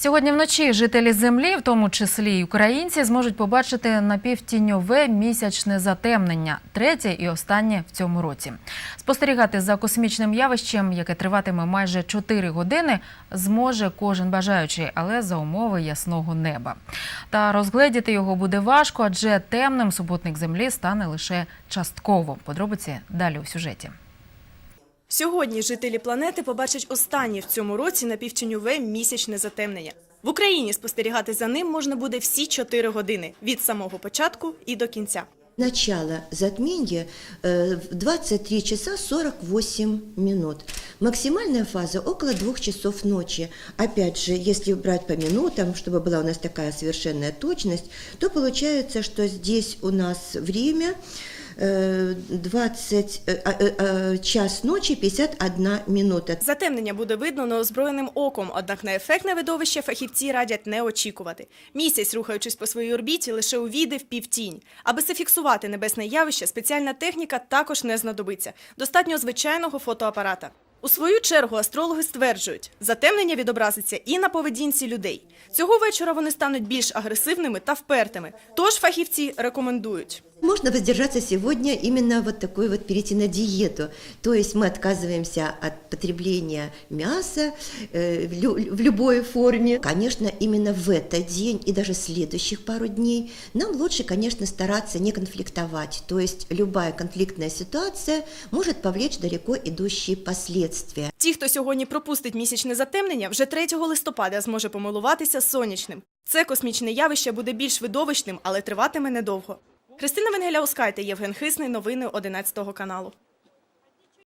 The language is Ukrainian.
Сьогодні вночі жителі землі, в тому числі й українці, зможуть побачити напівтіньове місячне затемнення, третє і останнє в цьому році. Спостерігати за космічним явищем, яке триватиме майже 4 години, зможе кожен бажаючий, але за умови ясного неба. Та розгледіти його буде важко, адже темним супутник землі стане лише частково. Подробиці далі у сюжеті. Сьогодні жителі планети побачать останнє в цьому році напівтіньове місячне затемнення. В Україні спостерігати за ним можна буде всі 4 години від самого початку і до кінця. Начало затмения э, в 23 часа 48 минут. Максимальная фаза около двух часов ночи. Опять же, если брать по минутам, чтобы была у нас такая совершенная точность, то получается, что здесь у нас время э, 20 э, э, э, час ночи 51 минута. Затемнення буде видно неозброєним оком, однак на ефектне видовище фахівці радять не очікувати. Місяць, рухаючись по своїй орбіті, лише увійде в півтінь. Аби зафіксувати небесне явище, спеціальна техніка також не знадобиться. Достатньо звичайного фотоапарата. У свою чергу астрологи стверджують, затемнення відобразиться і на поведінці людей. Цього вечора вони стануть більш агресивними та впертими. Тож фахівці рекомендують. Можно воздержаться сегодня именно вот такой вот перейти на диету. То есть мы отказываемся от потребления мяса э, в, лю- в любой форме. Конечно, именно в этот день и даже следующих пару дней нам лучше, конечно, стараться не конфликтовать. То есть любая конфликтная ситуация может повлечь далеко идущие последствия. Ті, хто сьогодні пропустить місячне затемнення, вже 3 листопада зможе помилуватися сонячним. Це космічне явище буде більш видовищним, але триватиме недовго. Христина Венгеля Оскайте, Євген Хисний. Новини 11 каналу.